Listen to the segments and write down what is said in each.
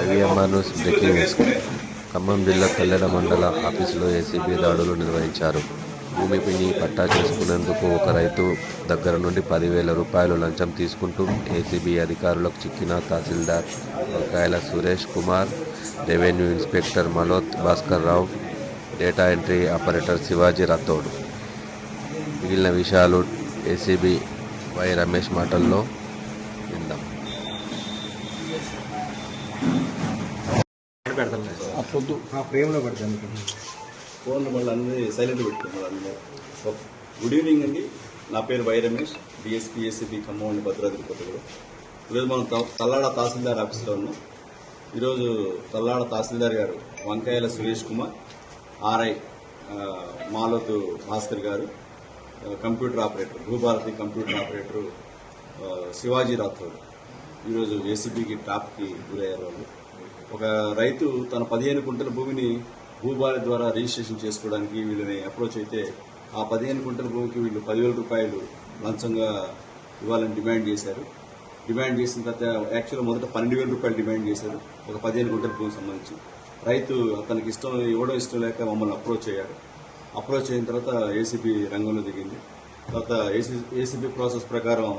IVMR news breaking news. Khammam జిల్లా కల్లెడ మండల ఆఫీసులో ఏసీబీ దాడులు నిర్వహించారు. భూమిని పట్టా చేసుకునేందుకు ఒక రైతు దగ్గర నుండి పదివేల రూపాయలు లంచం తీసుకుంటూ ఏసీబీ అధికారులకు చిక్కిన tahsildar Vankayala Suresh Kumar revenue inspector Maloth Bhaskar Rao data entry operator Shivaji Rathod. మిగిలిన విషయాలు ఏసీబీ వై రమేష్ మాటల్లో విందాం. అట్లొద్దు ఆ ఫ్రేమ్లో పడుతుంది ఫోన్ మళ్ళీ అన్ని సైలెంట్ గుడ్ ఈవినింగ్ అండి. నా పేరు Y Ramesh. DSP ACB Khammam అండి భద్రాద్రి కొత్తగూడెం. ఈరోజు మనం తల్లాడ తహసీల్దార్ ఆఫీస్లో ఉన్నాం. ఈరోజు తల్లాడ తహసీల్దార్ గారు వంకాయల సురేష్ కుమార్ ఆర్ఐ మాలోతు భాస్కర్ గారు computer operator Bhubharati computer operator Shivaji Rathod. ఈరోజు ఏసీబీకి టాప్కి గురయ్యారు వాళ్ళు. ఒక రైతు తన పదిహేను కుంటల భూమిని భూభారతి ద్వారా రిజిస్ట్రేషన్ చేసుకోవడానికి వీళ్ళని అప్రోచ్ అయితే ఆ పదిహేను కుంటల భూమికి వీళ్ళు పదివేల రూపాయలు లంచంగా ఇవ్వాలని డిమాండ్ చేశారు. డిమాండ్ చేసిన తర్వాత యాక్చువల్గా మొదట పన్నెండు వేల రూపాయలు డిమాండ్ చేశారు. ఒక పదిహేను గుంటల భూమికి సంబంధించి. రైతు అతనికి ఇష్టం ఇవ్వడం ఇష్టం లేక మమ్మల్ని అప్రోచ్ అయ్యారు. అప్రోచ్ అయిన తర్వాత ఏసీబీ రంగంలో దిగింది. తర్వాత ఏసీ ఏసీబీ ప్రాసెస్ ప్రకారం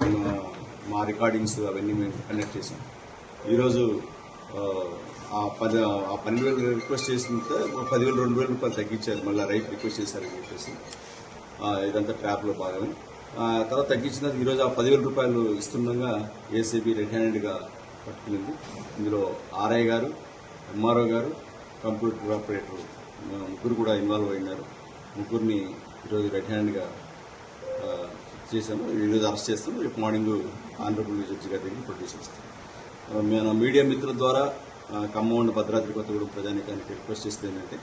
మేము మా రికార్డింగ్స్ అవన్నీ మేము కండక్ట్ చేసాం ఈరోజు ఆ, పది ఆ పన్నెండు వేలు రిక్వెస్ట్ చేసినంత ఒక పదివేలు రెండు వేల రూపాయలు తగ్గించారు. మళ్ళీ రైట్ రిక్వెస్ట్ చేశారని చెప్పేసి. ఇదంతా ట్రాప్లో భాగమే. తర్వాత తగ్గించిన ఈరోజు ఆ పదివేల రూపాయలు ఇస్తుండగా ఏసీబీ రెడ్ హ్యాండెడ్గా పట్టుకునింది. ఇందులో ఆర్ఐ గారు ఎంఆర్ఓ గారు కంప్యూటర్ ఆపరేటర్ ముగ్గురు కూడా ఇన్వాల్వ్ అయినారు. ముగ్గురిని ఈరోజు రెడ్ హ్యాండ్గా చేశాము. ఈరోజు అరెస్ట్ చేస్తాము. రేపు మార్నింగ్ ఆంధ్రప్రదేశ్ జడ్జి గారి దగ్గర ప్రొడ్యూస్ చేస్తాం మన మీడియా మిత్రుల ద్వారా ఖమ్మం భద్రాద్రి కొత్తగూడెం ప్రజానికానికి రిక్వెస్ట్ చేస్తుంది ఏంటంటే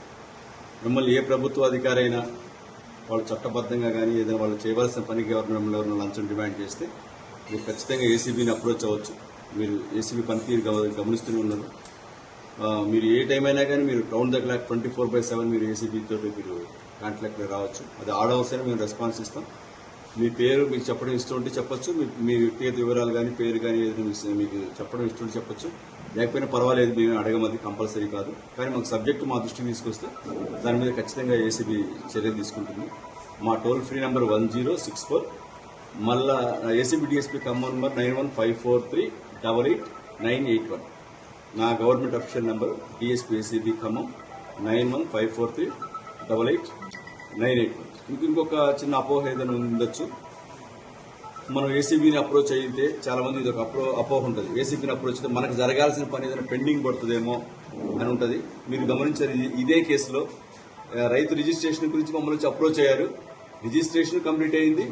మిమ్మల్ని ఏ ప్రభుత్వ అధికారి అయినా వాళ్ళు చట్టబద్ధంగా కానీ ఏదైనా వాళ్ళు చేయవలసిన పనికి గవర్నమెంట్లో మిమ్మల్ని ఎవరైనా లంచం డిమాండ్ చేస్తే మీరు ఖచ్చితంగా ఏసీబీని అప్రోచ్ అవ్వచ్చు. మీరు ఏసీబీ పనితీరు గమనిస్తూనే ఉన్నారు. మీరు ఏ టైం అయినా కానీ మీరు టౌన్ దగ్గర ట్వంటీ ఫోర్ బై సెవెన్ మీరు ఏసీబీ తోటి మీరు కాంటాక్ట్లో రావచ్చు. అది ఆడవర్స్ మేము రెస్పాన్స్ ఇస్తాం. మీ పేరు మీకు చెప్పడం ఇష్టం ఉంటే చెప్పచ్చు. మీ మీ వ్యక్తిగత వివరాలు కానీ పేరు కానీ ఏదైనా మీకు- చెప్పడం ఇష్టం ఉంటే చెప్పొచ్చు. లేకపోయినా పర్వాలేదు మేము అడగమది కంపల్సరీ కాదు. కానీ మాకు సబ్జెక్ట్ మా దృష్టికి తీసుకొస్తే దాని మీద ఖచ్చితంగా ఏసీబీ చర్యలు తీసుకుంటుంది. మా toll free number one zero six four మళ్ళా ACB DSP Khammam number nine one five four three double eight nine eight one. నా government official number DSPSCB ACB Khammam nine one five four three double eight nine eight ఇంకా ఇంకొక చిన్న అపోహ ఏదైనా ఉండొచ్చు. మనం ఏసీబీని approach అయితే చాలా మంది ఇది ఒక అప్రో అపోహ ఉంటుంది. ఏసీబీని అప్రోచ్ అయితే మనకు జరగాల్సిన పని ఏదైనా పెండింగ్ పడుతుందేమో అని ఉంటుంది. మీరు గమనించారు ఇదే కేసులో రైతు రిజిస్ట్రేషన్ గురించి మమ్మల్ని వచ్చి అప్రోచ్ అయ్యారు. రిజిస్ట్రేషన్ కంప్లీట్ అయింది.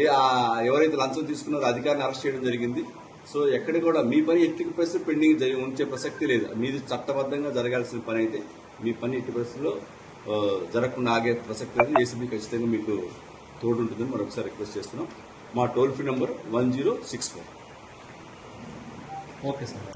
ఏ- ఎవరైతే లంచం తీసుకున్నారో అధికారిని అరెస్ట్ చేయడం జరిగింది. సో ఎక్కడ కూడా మీ పని ఎట్టి పరిస్థితి పెండింగ్ జరిగి ఉంచే ప్రసక్తి లేదు. మీది చట్టబద్ధంగా జరగాల్సిన పని అయితే మీ పని ఎట్టి పరిస్థితుల్లో జరగకుండా ఆగే ప్రసక్తి లేదు. ఏసీబీ ఖచ్చితంగా మీకు తోడు ఉంటుందని మరొకసారి రిక్వెస్ట్ చేస్తున్నాం. మా toll free number one zero six four. Okay sir.